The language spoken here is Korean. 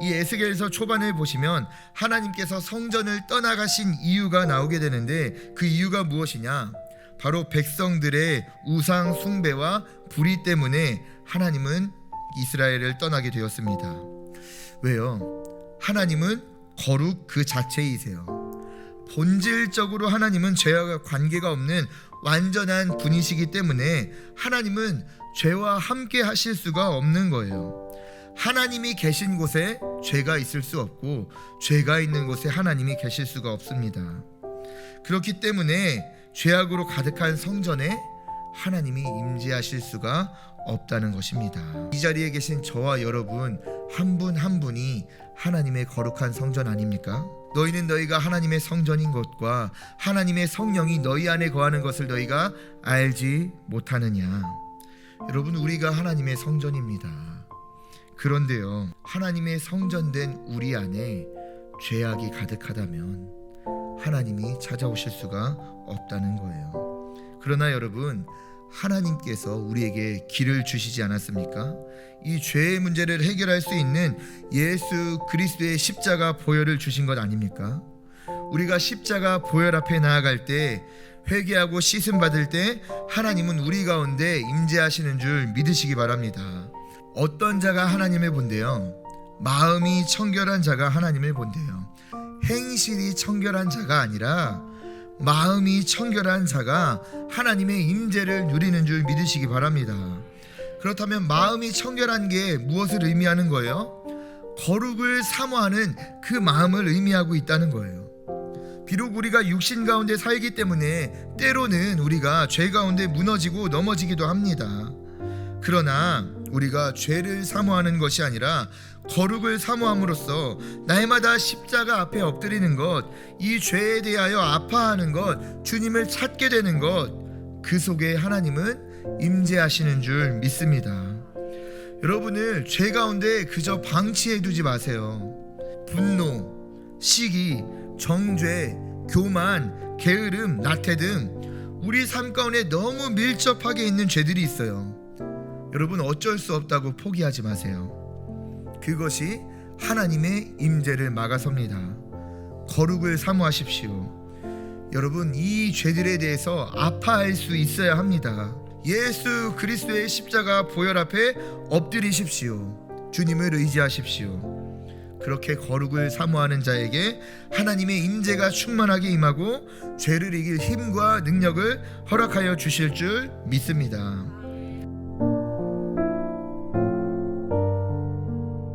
이 에스겔서 초반을 보시면 하나님께서 성전을 떠나가신 이유가 나오게 되는데 그 이유가 무엇이냐? 바로 백성들의 우상 숭배와 불의 때문에 하나님은 이스라엘을 떠나게 되었습니다. 왜요? 하나님은 거룩 그 자체이세요. 본질적으로 하나님은 죄와 관계가 없는 완전한 분이시기 때문에 하나님은 죄와 함께 하실 수가 없는 거예요. 하나님이 계신 곳에 죄가 있을 수 없고 죄가 있는 곳에 하나님이 계실 수가 없습니다. 그렇기 때문에 죄악으로 가득한 성전에 하나님이 임재하실 수가 없다는 것입니다. 이 자리에 계신 저와 여러분 한 분한 분이 하나님의 거룩한 성전 아닙니까? 너희는 너희가 하나님의 성전인 것과 하나님의 성령이 너희 안에 거하는 것을 너희가 알지 못하느냐? 여러분 우리가 하나님의 성전입니다. 그런데요. 하나님의 성전된 우리 안에 죄악이 가득하다면 하나님이 찾아오실 수가 없다는 거예요. 그러나 여러분 하나님께서 우리에게 길을 주시지 않았습니까? 이 죄의 문제를 해결할 수 있는 예수 그리스도의 십자가 보혈을 주신 것 아닙니까? 우리가 십자가 보혈 앞에 나아갈 때 회개하고 씻음 받을 때 하나님은 우리 가운데 임재하시는 줄 믿으시기 바랍니다. 어떤 자가 하나님을 본대요? 마음이 청결한 자가 하나님을 본대요. 행실이 청결한 자가 아니라 마음이 청결한 자가 하나님의 임재를 누리는 줄 믿으시기 바랍니다. 그렇다면 마음이 청결한 게 무엇을 의미하는 거예요? 거룩을 사모하는 그 마음을 의미하고 있다는 거예요. 비록 우리가 육신 가운데 살기 때문에 때로는 우리가 죄 가운데 무너지고 넘어지기도 합니다. 그러나 우리가 죄를 사모하는 것이 아니라 거룩을 사모함으로써 날마다 십자가 앞에 엎드리는 것, 이 죄에 대하여 아파하는 것, 주님을 찾게 되는 것, 그 속에 하나님은 임재하시는 줄 믿습니다. 여러분을 죄 가운데 그저 방치해 두지 마세요. 분노, 시기, 정죄, 교만, 게으름, 나태 등 우리 삶 가운데 너무 밀접하게 있는 죄들이 있어요. 여러분 어쩔 수 없다고 포기하지 마세요. 그것이 하나님의 임재를 막아섭니다. 거룩을 사모하십시오. 여러분 이 죄들에 대해서 아파할 수 있어야 합니다. 예수 그리스도의 십자가 보혈 앞에 엎드리십시오. 주님을 의지하십시오. 그렇게 거룩을 사모하는 자에게 하나님의 임재가 충만하게 임하고 죄를 이길 힘과 능력을 허락하여 주실 줄 믿습니다.